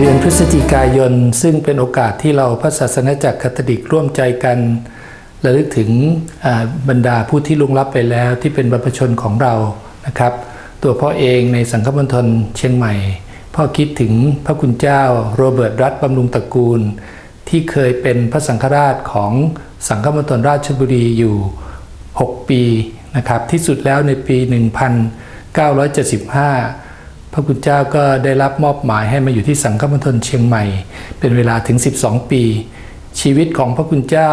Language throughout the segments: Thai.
เดือนพฤศจิกายน ซึ่งเป็นโอกาสที่เราพระศาสนาจักรคาทอลิกร่วมใจกันระลึกถึงบรรดาผู้ที่ลุงลับไปแล้วที่เป็นบรรพชนของเรานะครับ ตัวพ่อเองในสังฆมณฑลเชียงใหม่ พ่อคิดถึงพระคุณเจ้าโรเบิร์ตรัตบำรุงตระกูล ที่เคยเป็นพระสังฆราชของสังฆมณฑลราชบุรีอยู่ 6 ปีนะครับที่สุดแล้วในปี 1975พ ระคุณเจ้าก็ได้รับมอบหมายให้มาอยู่ที่สังฆมณฑลเชียงใหม่ เป็นเวลาถึง 12 ปี ชีวิตของพระคุณเจ้า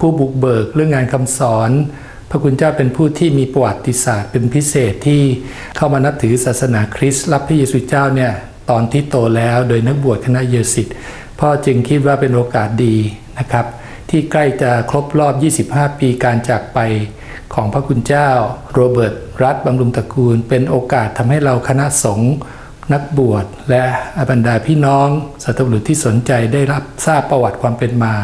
ผู้บุกเบิกเรื่องงานคำสอน พระคุณเจ้าเป็นผู้ที่มีประวัติศาสตร์เป็นพิเศษที่เข้ามานับถือศาสนาคริสต์รับพระเยซูเจ้าเนี่ยตอนที่โตแล้วโดยนักบวชคณะเยสิตพ่อจึงคิดว่าเป็นโอกาสดีนะครับ ที่ใกล้จะครบรอบ 25 ปีการจากไป ของพระคุณเจ้า โรเบิร์ตรัฐบำรุงตระกูล เป็นโอกาสทำให้เราคณะสงฆ์นักบวชและบรรดาพี่น้องสัตว์บุรุษที่สนใจได้รับทราบประวัติความเป็นมา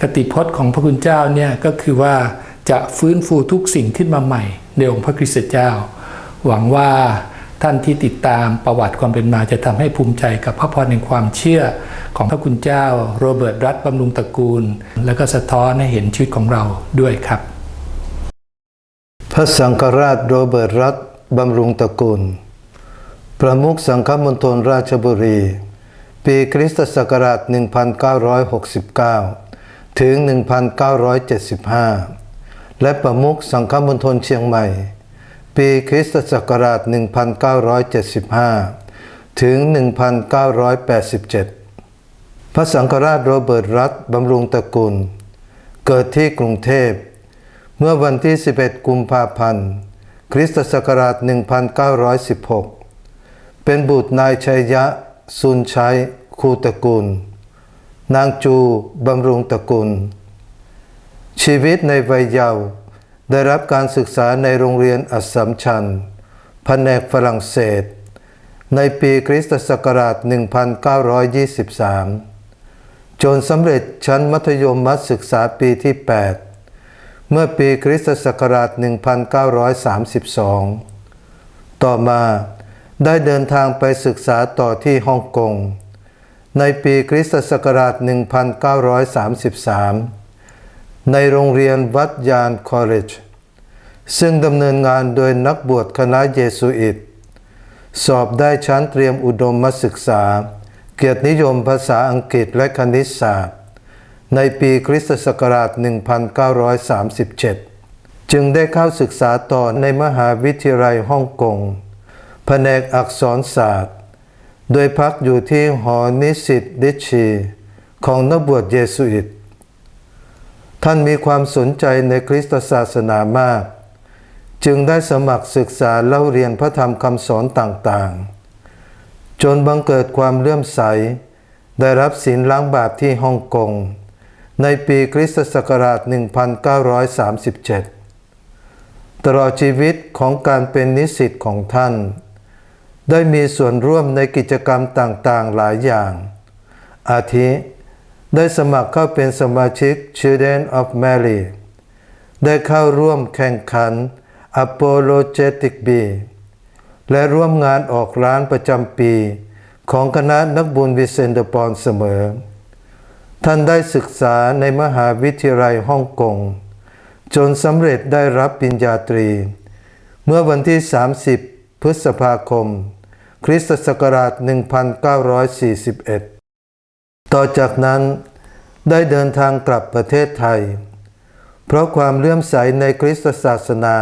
คติพจน์ของพระคุณเจ้าเนี่ยก็คือว่าจะฟื้นฟูทุกสิ่งขึ้นมาใหม่ในองค์พระคริสต์เจ้า หวังว่าท่านที่ติดตามประวัติความเป็นมาจะทำให้ภูมิใจกับพระพรแห่งความเชื่อของพระคุณเจ้า โรเบิร์ตรัฐบำรุงตระกูล แล้วก็สะท้อนให้เห็นชีวิตของเราด้วยครับ ระสังฆราชโรเบิร์ตรัตบำรุงตระกูล ประมุขสังฆมณฑลราชบุรี ปีคริสตศักราช 1969 ถึง 1975 และประมุขสังฆมณฑลเชียงใหม่ ปีคริสตศักราช 1975 ถึง 1987 พระสังฆราชโรเบิร์ตรัตบำรุงตระกูล เกิดที่กรุงเทพ เมื่อวันที่ 11 กุมภาพันธ์ คริสตศักราช 1916 เป็นบุตรนายชัยยะ สุนชัย คูตระกูล นางจู บำรุงตระกูล ชีวิตในวัยเยาว์ได้รับการศึกษาในโรงเรียนอัสสัมชัญแผนกฝรั่งเศส ในปีคริสตศักราช 1923 จนสำเร็จชั้นมัธยมมัธศึกษาปีที่ 8 เมื่อปีคริสตศักราช 1932 ต่อมาได้เดินทางไปศึกษาต่อที่ฮ่องกง ในปีคริสตศักราช 1933 ในโรงเรียนวัดยานคอลเลจซึ่งดำเนินงานโดยนักบวชคณะเยซูอิต สอบได้ชั้นเตรียมอุดมศึกษา เกียรตินิยมภาษาอังกฤษและคณิตศาสตร์ ในปีคริสตศักราช 1937 จึงได้เข้าศึกษาต่อในมหาวิทยาลัยฮ่องกง แผนกอักษรศาสตร์ โดยพักอยู่ที่หอนิสิตดิชีของนักบวชเยซูอิต ท่านมีความสนใจในคริสตศาสนามาก จึงได้สมัครศึกษาเล่าเรียนพระธรรมคำสอนต่างๆ จนบังเกิดความเลื่อมใส ได้รับศีลล้างบาปที่ฮ่องกง ในปีคริสตศักราช 1937 ตลอดชีวิตของการเป็นนิสิตของท่าน ได้มีส่วนร่วมในกิจกรรมต่างๆหลายอย่าง อาทิ ได้สมัครเข้าเป็นสมาชิก Children of Mary ได้เข้าร่วมแข่งขัน Apologetic B และร่วมงานออกร้านประจำปี ของคณะนักบุญวิเซนเดปอนเสมอ ท่านได้ศึกษาในมหาวิทยาลัยฮ่องกง จนสำเร็จได้รับปริญญาตรี เมื่อวันที่ 30 พฤษภาคม คริสตศักราช 1941 ต่อจากนั้นได้เดินทางกลับประเทศไทย เพราะความเลื่อมใสในคริสตศาสนา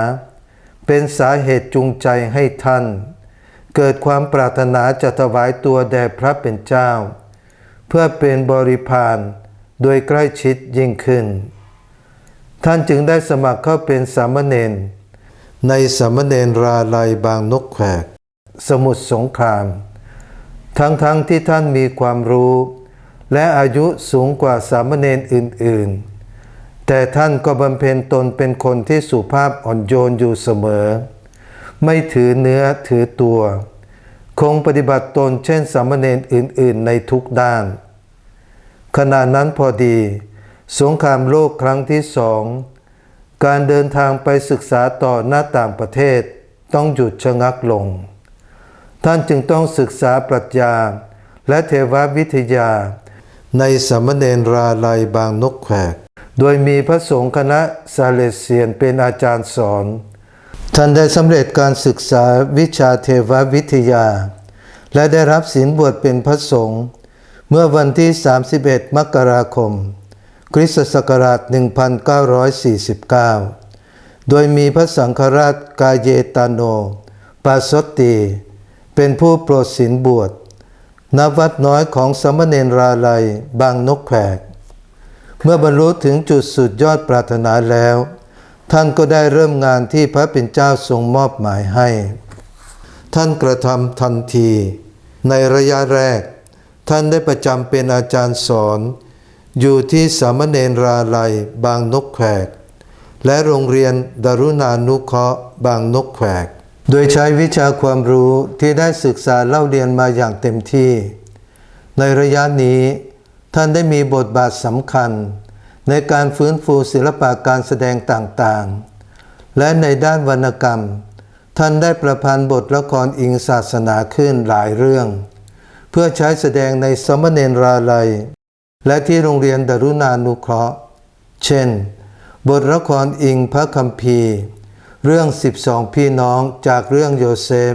เป็นสาเหตุจูงใจให้ท่าน เกิดความปรารถนาจะถวายตัวแด่พระเป็นเจ้า เพื่อเป็นบริพารโดยใกล้ชิดยิ่งขึ้น ท่านจึงได้สมัครเข้าเป็นสามเณรในสามเณรราลัยบางนกแขก สมุทรสงคราม ทั้งๆทที่ท่านมีความรู้ และอายุสูงกว่าสามเณรอื่น ๆ แต่ท่านก็บำเพ็ญตนเป็นคนที่สุภาพอ่อนโยนอยู่เสมอ ไม่ถือเนื้อถือตัว คงปฏิบัติตนเช่นสามเณรอื่น ๆ ในทุกด้าน ขณะนั้นพอดี สงครามโลกครั้งที่สอง การเดินทางไปศึกษาต่อหน้าต่างประเทศต้องหยุดชะงักลง ท่านจึงต้องศึกษาปรัชญาและเทววิทยา ในสามเณรราลัยบางนกแขก โดยมีพระสงฆ์คณะซาเลเซียนเป็นอาจารย์สอน ท่านได้สำเร็จการศึกษาวิชาเทววิทยา และได้รับศีลบวชเป็นพระสงฆ์เมื่อวันที่ 31 มกราคม คริสตศักราช 1949 โดยมีพระสังฆราชกาเยตาโน ปาสตตีเป็นผู้โปรดศีลบวชณวัดน้อยของสมณเณรราลัยบางนกแขก เมื่อบรรลุถึงจุดสุดยอดปรารถนาแล้ว ท่านก็ได้เริ่มงานที่พระเป็นเจ้าทรงมอบหมายให้ ท่านกระทำทันที ในระยะแรก ท่านได้ประจำเป็นอาจารย์สอน อยู่ที่สามเณรราลัยบางนกแขก และโรงเรียนดารุณานุเคราะห์บางนกแขก โดยใช้วิชาความรู้ที่ได้ศึกษาเล่าเรียนมาอย่างเต็มที่ ในระยะนี้ท่านได้มีบทบาทสำคัญ ในการฟื้นฟูศิลปะการแสดงต่างๆ และในด้านวรรณกรรม ท่านได้ประพันธ์บทละครอิงศาสนาขึ้นหลายเรื่อง เพื่อใช้แสดงในสมณเณรราลัย และที่โรงเรียนดารุณานุเคราะห์ เช่น บทละครอิงพระคัมภีร์ เรื่อง 12 พี่น้องจากเรื่องโยเซฟ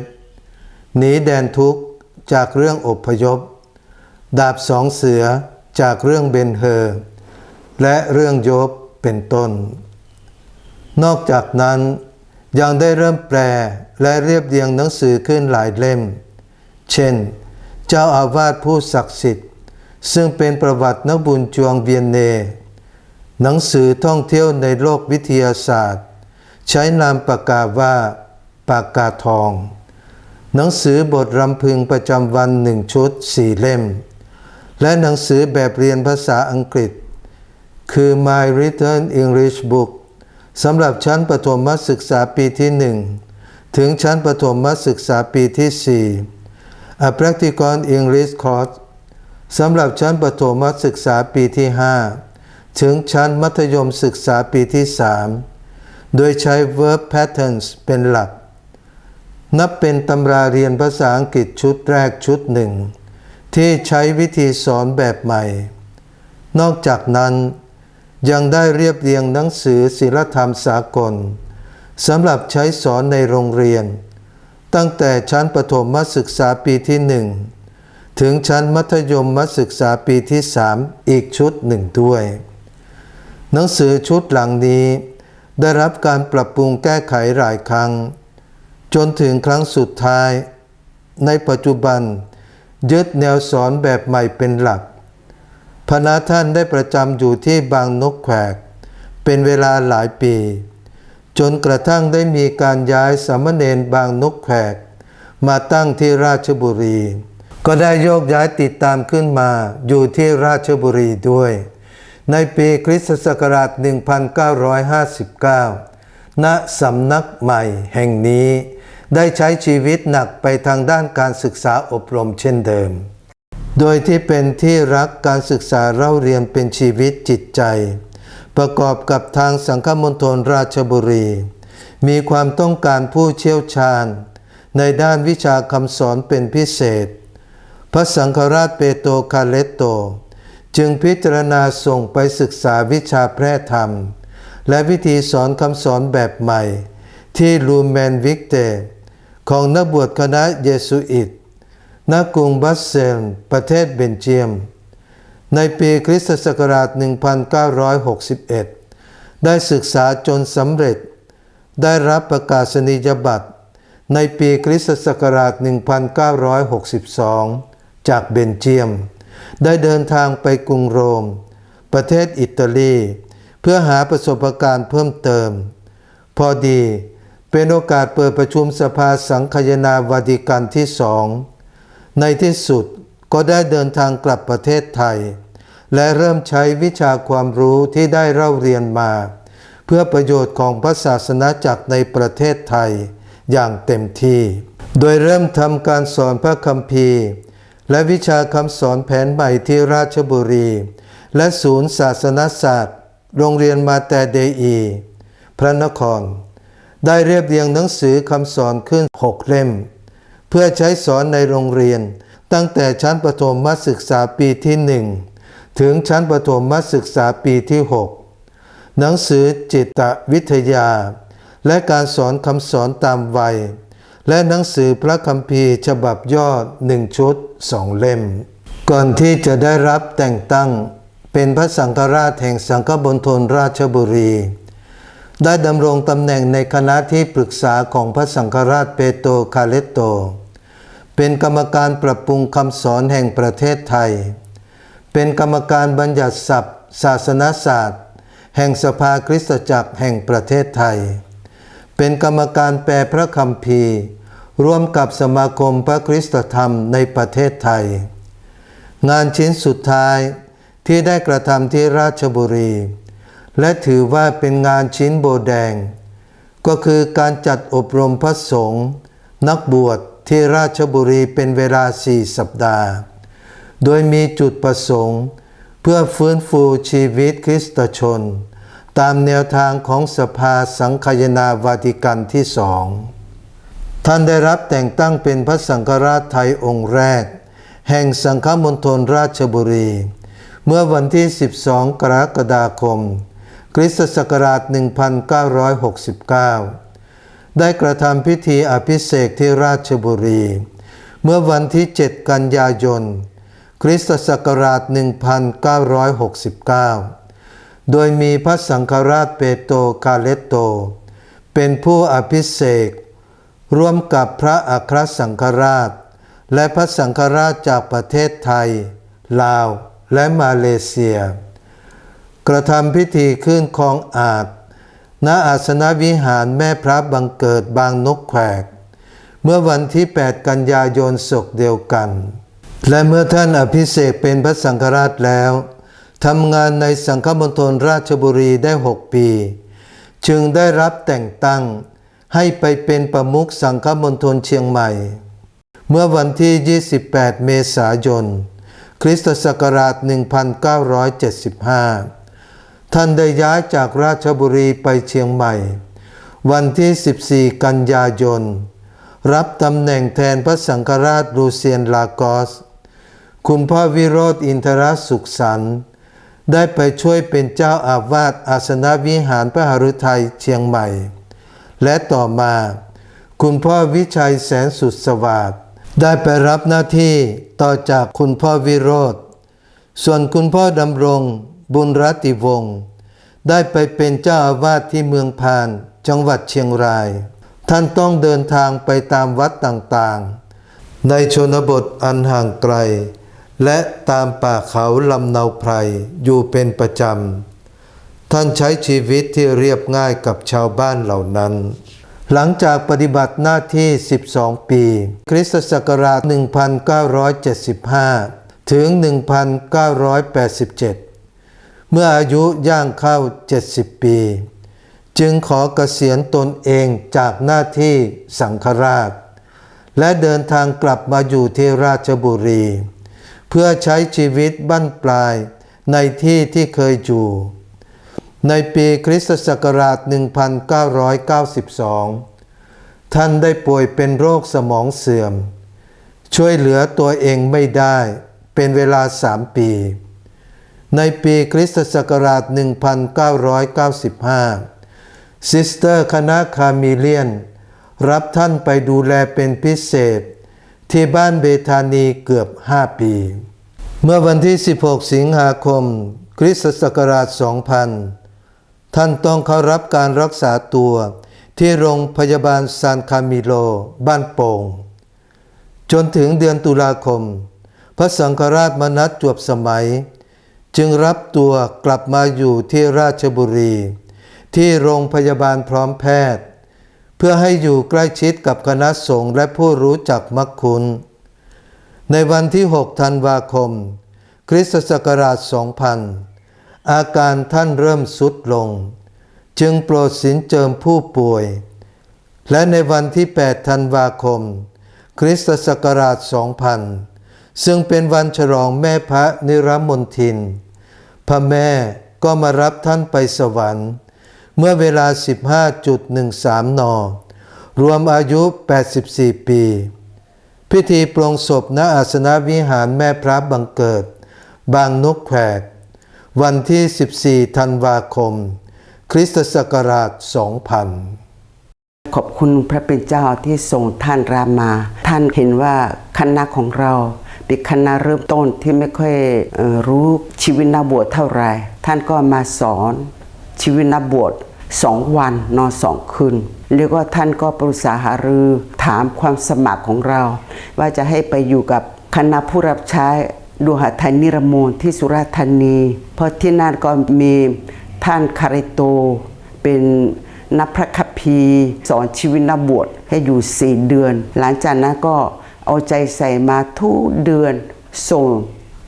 หนีแดนทุกข์จากเรื่องอพยพ ดาบสองเสือจากเรื่องเบนเฮอร์ และเรื่องโยบเป็นต้น นอกจากนั้นยังได้เริ่มแปลและเรียบเรียงหนังสือขึ้นหลายเล่ม เช่น เจ้าอาวาสผู้ศักดิ์สิทธิ์ ซึ่งเป็นประวัตินักบุญจวงเวียนเน หนังสือท่องเที่ยวในโลกวิทยาศาสตร์ ใช้นามปากกาว่าปากกาทอง หนังสือบทรำพึงประจำวันหนึ่งชุดสี่เล่ม และหนังสือแบบเรียนภาษาอังกฤษ คือ My Written English Book สำหรับชั้นประถมศึกษาปีที่หนึ่งถึงชั้นประถมศึกษาปีที่สี่ A Practical English Course สำหรับชั้นประถมศึกษาปีที่ 5 ถึงชั้นมัธยมศึกษาปีที่ 3 โดยใช้ verb patterns เป็นหลัก นับเป็นตำราเรียนภาษาอังกฤษชุดแรกชุดหนึ่ง ที่ใช้วิธีสอนแบบใหม่ นอกจากนั้น ยังได้เรียบเรียงหนังสือศิลธรรมสากลสำหรับใช้สอนในโรงเรียน ตั้งแต่ชั้นประถมศึกษาปีที่หนึ่งถึงชั้นมัธยมมศึกษาปีที่สามอีกชุดหนึ่งด้วย หนังสือชุดหลังนี้ ได้รับการปรับปรุงแก้ไขหลายครั้ง จนถึงครั้งสุดท้าย ในปัจจุบัน ยึดแนวสอนแบบใหม่เป็นหลัก พระท่านได้ประจำอยู่ที่บางนกแขก เป็นเวลาหลายปี จนกระทั่งได้มีการย้ายสามเณรบางนกแขก มาตั้งที่ราชบุรี ก็ได้โยกย้ายติดตามขึ้นมาอยู่ที่ราชบุรีด้วย ในปีคริสตศักราช 1959 ณสำนักใหม่แห่งนี้ ได้ใช้ชีวิตหนักไปทางด้านการศึกษาอบรมเช่นเดิม โดยที่เป็นที่รักการศึกษาเล่าเรียนเป็นชีวิตจิตใจ ประกอบกับทางสังฆมณฑลราชบุรี มีความต้องการผู้เชี่ยวชาญ ในด้านวิชาคำสอนเป็นพิเศษ พระสังฆราชเปโตรคาเลตโต จึงพิจารณาส่งไปศึกษาวิชาแพร่ธรรม และวิธีสอนคำสอนแบบใหม่ ที่ลูแมนวิกเต ของนักบวชคณะเยสุอิต ณกรุงบัสเซล ประเทศเบนเจียม ในปีคริสตศักราช 1961 ได้ศึกษาจนสำเร็จ ได้รับประกาศนียบัตร ในปีคริสตศักราช 1962 จากเบนเจียม ได้เดินทางไปกรุงโรม ประเทศอิตาลี เพื่อหาประสบการณ์เพิ่มเติม พอดีเป็นโอกาสเปิดประชุมสภาสังคายนาวาติกันที่สอง ในที่สุดก็ได้เดินทางกลับประเทศไทย และเริ่มใช้วิชาความรู้ที่ได้เล่าเรียนมา เพื่อประโยชน์ของพระศาสนาจักรในประเทศไทยอย่างเต็มที่ โดยเริ่มทำการสอนพระคัมภีร์ และวิชาคำสอนแผนใหม่ที่ราชบุรี และศูนย์ศาสนศาสตร์ โรงเรียนมาแต่เดอี พระนคร ได้เรียบเรียงหนังสือคำสอนขึ้นหกเล่ม เพื่อใช้สอนในโรงเรียน ตั้งแต่ชั้นประถมมัศึกษาปีที่หนึ่งถึงชั้นประถมมัศึกษาปีที่หกหนังสือจิตวิทยา และการสอนคำสอนตามวัย และหนังสือพระคัมภีร์ฉบับย่อหนึ่งชุดสองเล่ม ก่อนที่จะได้รับแต่งตั้งเป็นพระสังฆราชแห่งสังฆบนทนราชบุรี ได้ดำรงตำแหน่งในคณะที่ปรึกษาของพระสังฆราชเปโตรคาเลตโต เป็นกรรมการปรับปรุงคำสอนแห่งประเทศไทย เป็นกรรมการบัญญัติศัพท์ศาสนศาสตร์ แห่งสภาคริสตจักรแห่งประเทศไทย เป็นกรรมการแปลพระคัมภีร์ ร่วมกับสมาคมพระคริสตธรรมในประเทศไทย งานชิ้นสุดท้ายที่ได้กระทำที่ราชบุรี และถือว่าเป็นงานชิ้นโบแดง ก็คือการจัดอบรมพระสงฆ์นักบวช ที่ราชบุรีเป็นเวลาสี่สัปดาห์ โดยมีจุดประสงค์ เพื่อฟื้นฟูชีวิตคริสตชน ตามแนวทางของสภาสังคยนาวาติกันที่สอง ท่านได้รับแต่งตั้งเป็นพระสังฆราชไทยองค์แรก แห่งสังฆมณฑลราชบุรี เมื่อวันที่ 12 กรกฎาคมคริสตศักราช 1969 ได้กระทำพิธีอภิเษกที่ราชบุรี เมื่อวันที่ 7 กันยายน คริสตศักราช 1969 โดยมีพระสังฆราชเปโตรคาเลตโต เป็นผู้อภิเษกร่วมกับพระอัครสังฆราช และพระสังฆราชจากประเทศไทย ลาว และมาเลเซีย กระทำพิธีขึ้นคลองอาจ ณอาสนวิหารแม่พระบังเกิดบางนกแขก เมื่อวันที่ 8 กันยายนศกเดียวกัน และเมื่อท่านอภิเษกเป็นพระสังฆราชแล้วทำงานในสังฆมณฑลราชบุรีได้ 6 ปี จึงได้รับแต่งตั้ง ให้ไปเป็นประมุขสังฆมณฑลเชียงใหม่ เมื่อวันที่ 28 เมษายน คริสตศักราช 1975 ท่านได้ย้ายจากราชบุรีไปเชียงใหม่ วันที่ 14 กันยายน รับตำแหน่งแทนพระสังฆราชลูเซียนลากอส คุณพ่อวิโรธอินทรสุขสันต์ได้ไปช่วยเป็นเจ้าอาวาสอาสนวิหารพระหฤทัยเชียงใหม่ และต่อมา คุณพ่อวิชัยแสนสุดสวัสดิ์ได้ไปรับหน้าที่ต่อจากคุณพ่อวิโรธส่วนคุณพ่อดำรง บุญรัติวงศ์ได้ไปเป็นเจ้าอาวาสที่เมืองพาน จังหวัดเชียงราย ท่านต้องเดินทางไปตามวัดต่างๆ ในชนบทอันห่างไกล และตามป่าเขาลำเนาไพรอยู่เป็นประจำ ท่านใช้ชีวิตที่เรียบง่ายกับชาวบ้านเหล่านั้น หลังจากปฏิบัติหน้าที่ 12 ปี คริสตศักราช 1975 ถึง 1987 เมื่ออายุย่างเข้า 70 ปี จึงขอเกษียณตนเองจากหน้าที่สังฆราช และเดินทางกลับมาอยู่ที่ราชบุรี เพื่อใช้ชีวิตบั้นปลายในที่ที่เคยอยู่ ในปีคริสตศักราช 1992 ท่านได้ป่วยเป็นโรคสมองเสื่อม ช่วยเหลือตัวเองไม่ได้เป็นเวลาสามปี ในปีคริสตศักราช 1995 ซิสเตอร์คณะคามิเลียน รับท่านไปดูแลเป็นพิเศษ ที่บ้านเบธานีเกือบ 5 ปี เมื่อวันที่ 16 สิงหาคม คริสตศักราช 2000 ท่านต้องเข้ารับการรักษาตัวที่โรงพยาบาลซานคามิโล บ้านโป่ง จนถึงเดือนตุลาคม พระสังฆราชมนัดจวบสมัย จึงรับตัวกลับมาอยู่ที่ราชบุรี ที่โรงพยาบาลพร้อมแพทย์ เพื่อให้อยู่ใกล้ชิดกับคณะสงฆ์และผู้รู้จักมักคุณ ในวันที่ 6 ธันวาคม คริสตศักราช 2000 อาการท่านเริ่มสุดลง จึงโปรดสินเจิมผู้ป่วย และในวันที่ 8 ธันวาคม คริสตศักราช 2000 ซึ่งเป็นวันฉลองแม่พระนิรมนทิน พระแม่ก็มารับท่านไปสวรรค์ เมื่อเวลา 15.13 น รวมอายุ 84 ปี พิธีปลงศพณอาสนวิหารแม่พระบังเกิด บางนกแขก วันที่ 14 ธันวาคม คริสตศักราช 2000ขอบคุณพระเป็นเจ้าที่ส่งท่านรามา ท่านเห็นว่าคณะของเรา ป็นคณะเริ่มต้นที่ไม่ค่อยรู้ชีวิตนักบวชเท่าไหร่ท่านก็มาสอนชีวิตนักบวชสองวันนอนสองคืนเรียกว่าท่านก็ปรึกษาหารือถามความสมัครของเรา ว่าจะให้ไปอยู่กับคณะผู้รับใช้ดูหาไทยนิรโมนที่สุราษฎร์ธานี เพราะที่นั่นก็มีท่านคาริโต เป็นนักพระคัมภีร์สอนชีวิตนักบวชให้อยู่สี่เดือน หลังจากนั้นก็ เอาใจใส่มาทุกเดือนส่ง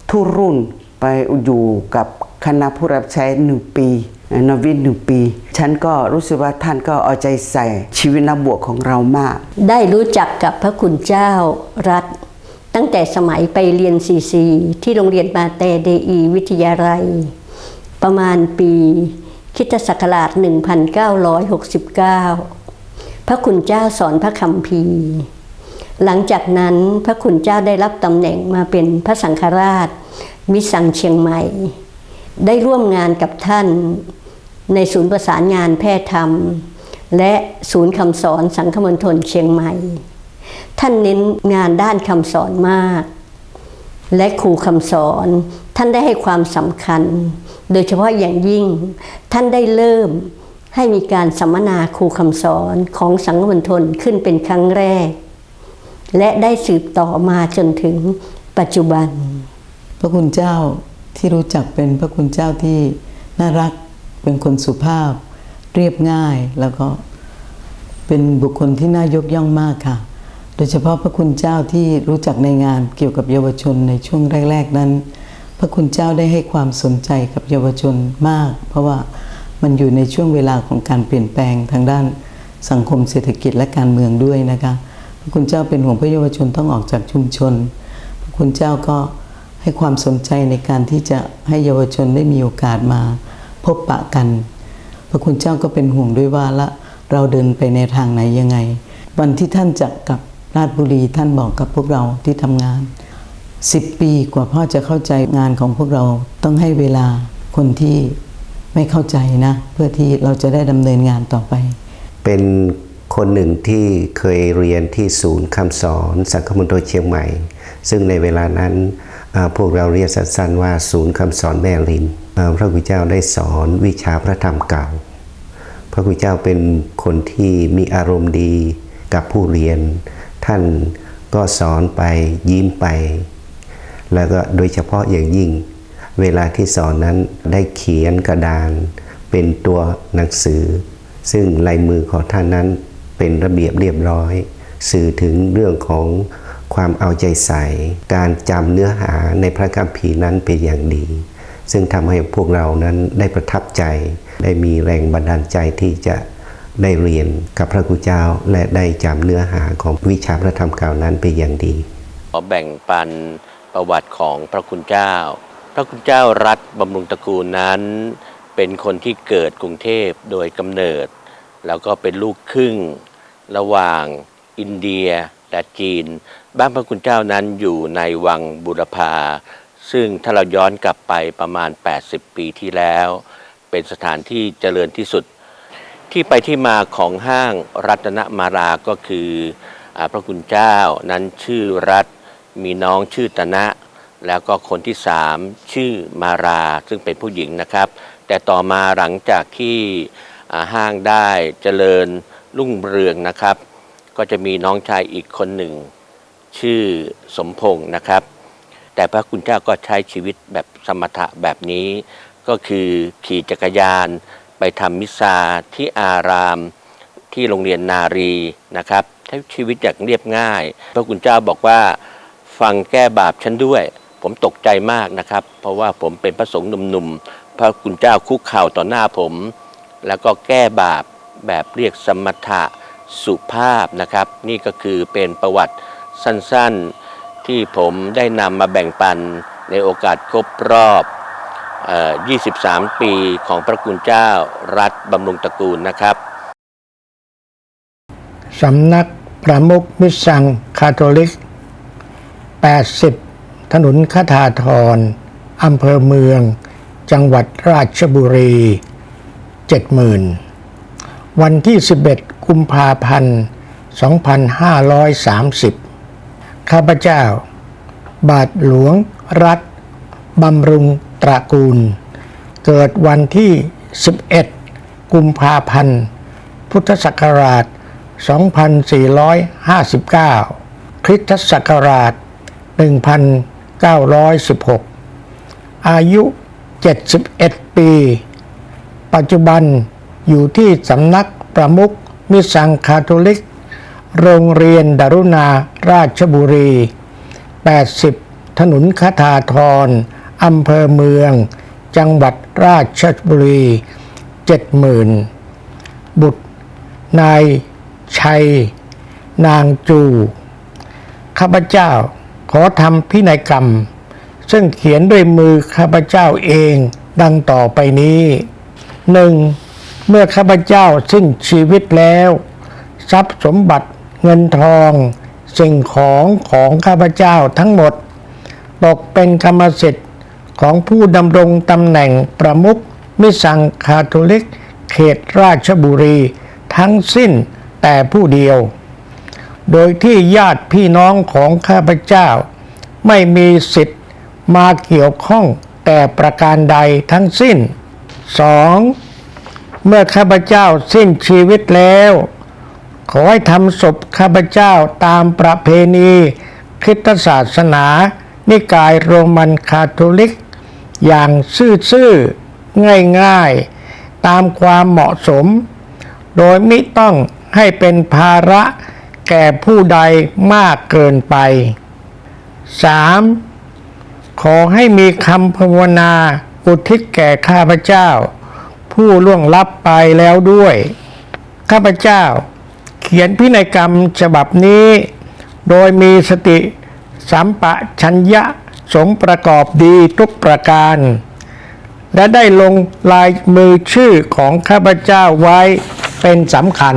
ทุรุ่นไปอยู่กับคณะผู้รับใช้หนึ่งปีนวินหนึ่งปี ฉันก็รู้สึกว่าท่านก็เอาใจใส่ชีวิตนักบวชของเรามาก ได้รู้จักกับพระคุณเจ้ารัฐ ตั้งแต่สมัยไปเรียนซีซีที่โรงเรียนมาเตเดอีวิทยาลัย ประมาณปีคริดศักราช 1969 พระคุณเจ้าสอนพระคัมภี หลังจากนั้นพระคุณเจ้าได้รับตำแหน่งมาเป็นพระสังฆราช มิสังเชียงใหม่ ได้ร่วมงานกับท่านในศูนย์ประสานงานแพทย์ธรรม และศูนย์คำสอนสังคมณฑลเชียงใหม่ ท่านเน้นงานด้านคำสอนมาก และครูคำสอนท่านได้ให้ความสำคัญ โดยเฉพาะอย่างยิ่งท่านได้เริ่มให้มีการสัมมนาครูคำสอนของสังคมณฑลขึ้นเป็นครั้งแรก และได้สืบต่อมาจนถึงปัจจุบัน พระคุณเจ้าที่รู้จักเป็นพระคุณเจ้าที่น่ารักเป็นคนสุภาพ เรียบง่ายแล้วก็เป็นบุคคลที่น่ายกย่องมากค่ะ โดยเฉพาะพระคุณเจ้าที่รู้จักในงานเกี่ยวกับเยาวชนในช่วงแรก ๆ นั้น พระคุณเจ้าได้ให้ความสนใจกับเยาวชนมาก เพราะว่ามันอยู่ในช่วงเวลาของการเปลี่ยนแปลงทางด้านสังคมเศรษฐกิจและการเมืองด้วยนะคะ ระคุณเจ้าเป็นห่วงพระเยาวชนต้องออกจากชุมชน พระคุณเจ้าก็ให้ความสนใจในการที่จะให้เยาวชนได้มีโอกาสมาพบปะกัน พระคุณเจ้าก็เป็นห่วงด้วยว่าละเราเดินไปในทางไหนยังไง วันที่ท่านจะกลับราชบุรีท่านบอกกับพวกเราที่ทำงาน 10 ปีกว่าพ่อจะเข้าใจงานของพวกเราต้องให้เวลาคนที่ไม่เข้าใจนะ เพื่อที่เราจะได้ดำเนินงานต่อไป เป็น คนหนึ่งที่เคยเรียนที่ศูนย์คำสอนสังคมณฑลเชียงใหม่ ซึ่งในเวลานั้นพวกเราเรียกสั้นๆว่าศูนย์คำสอนแม่ริมพระคุณเจ้าได้สอนวิชาพระธรรมเก่า พระคุณเจ้าเป็นคนที่มีอารมณ์ดีกับผู้เรียน ท่านก็สอนไปยิ้มไป แล้วก็โดยเฉพาะอย่างยิ่ง เวลาที่สอนนั้นได้เขียนกระดาน เป็นตัวหนังสือ ซึ่งลายมือของท่านนั้น เป็นระเบียบเรียบร้อย สื่อถึงเรื่องของความเอาใจใส่ การจำเนื้อหาในพระคัมภีร์นั้นเป็นอย่างดี ซึ่งทำให้พวกเรานั้นได้ประทับใจ ได้มีแรงบันดาลใจที่จะได้เรียนกับพระคุณเจ้า และได้จำเนื้อหาของวิชาพระธรรมเก่านั้นเป็นอย่างดี ขอแบ่งปันประวัติของพระคุณเจ้า พระคุณเจ้ารัฐบำรุงตระกูลนั้น เป็นคนที่เกิดกรุงเทพโดยกำเนิด แล้วก็เป็นลูกครึ่งระหว่างอินเดียและจีน บ้านพระคุณเจ้านั้นอยู่ในวังบุรพา ซึ่งถ้าเราย้อนกลับไปประมาณ 80 ปีที่แล้ว เป็นสถานที่เจริญที่สุด ที่ไปที่มาของห้างรัตนมาราก็คืออพระคุณเจ้านั้นชื่อรัตมีน้องชื่อตนะ แล้วก็คนที่สามชื่อมาราซึ่งเป็นผู้หญิงนะครับ แต่ต่อมาหลังจากที่ ห้างได้เจริญรุ่งเรืองนะครับ ก็จะมีน้องชายอีกคนหนึ่ง ชื่อสมพงศ์นะครับ แต่พระคุณเจ้าก็ใช้ชีวิตแบบสมถะแบบนี้ ก็คือขี่จักรยานไปทำมิสซาที่อารามที่โรงเรียนนารีนะครับใช้ชีวิตอย่างเรียบง่าย พระคุณเจ้าบอกว่าฟังแก้บาปฉันด้วย ผมตกใจมากนะครับ เพราะว่าผมเป็นพระสงฆ์หนุ่มๆพระคุณเจ้าคุกเข่าต่อหน้าผม แล้วก็แก้บาปแบบเรียกสมถะสุภาพนะครับ นี่ก็คือเป็นประวัติสั้นๆที่ผมได้นำมาแบ่งปันในโอกาสครบรอบออ23 ปีของพระคุณเจ้ารัฐบำรุงตระกูลนะครับสำนักประมุขมิสังคาทอลิก 80 ถนนคทาธรอำเภอเมือง จังหวัดราชบุรี 70,000 วันที่ 11 กุมภาพันธ์ 2530 ข้าพเจ้า บาทหลวงรัฐบำรุงตระกูล เกิดวันที่ 11 กุมภาพันธ์ พุทธศักราช 2459 คริสตศักราช 1916 อายุ 71 ปี ปัจจุบันอยู่ที่สำนักประมุขมิสังคาทอลิก โรงเรียนดารุณาราชบุรี 80 ถนนคทาธรอำเภอเมือง จังหวัดราชบุรี 70,000 บุตร นายชัย นางจู ข้าพเจ้าขอทำพินัยกรรม ซึ่งเขียนด้วยมือข้าพเจ้าเองดังต่อไปนี้ หนึ่งเมื่อข้าพเจ้าสิ้นชีวิตแล้ว ทรัพย์สมบัติเงินทอง สิ่งของของข้าพเจ้าทั้งหมด ตกเป็นกรรมสิทธิ์ของผู้ดำรงตำแหน่งประมุขมิสังคาทอลิก เขตราชบุรีทั้งสิ้นแต่ผู้เดียว โดยที่ญาติพี่น้องของข้าพเจ้า ไม่มีสิทธิ์มาเกี่ยวข้องแต่ประการใดทั้งสิ้น 2. เมื่อข้าพเจ้าสิ้นชีวิตแล้ว ขอให้ทำศพข้าพเจ้าตามประเพณีคริสตศาสนา นิกายโรมันคาทอลิก อย่างซื่อๆ ง่ายๆ ตามความเหมาะสม โดยไมิต้องให้เป็นภาระแก่ผู้ใดมากเกินไป 3. ขอให้มีคำภาวนา อุทิศแก่ข้าพเจ้า ผู้ล่วงลับไปแล้วด้วย ข้าพเจ้า เขียนพินัยกรรมฉบับนี้ โดยมีสติสัมปะชัญญะสมประกอบดีทุกประการ และได้ลงลายมือชื่อของข้าพเจ้าไว้เป็นสำคัญ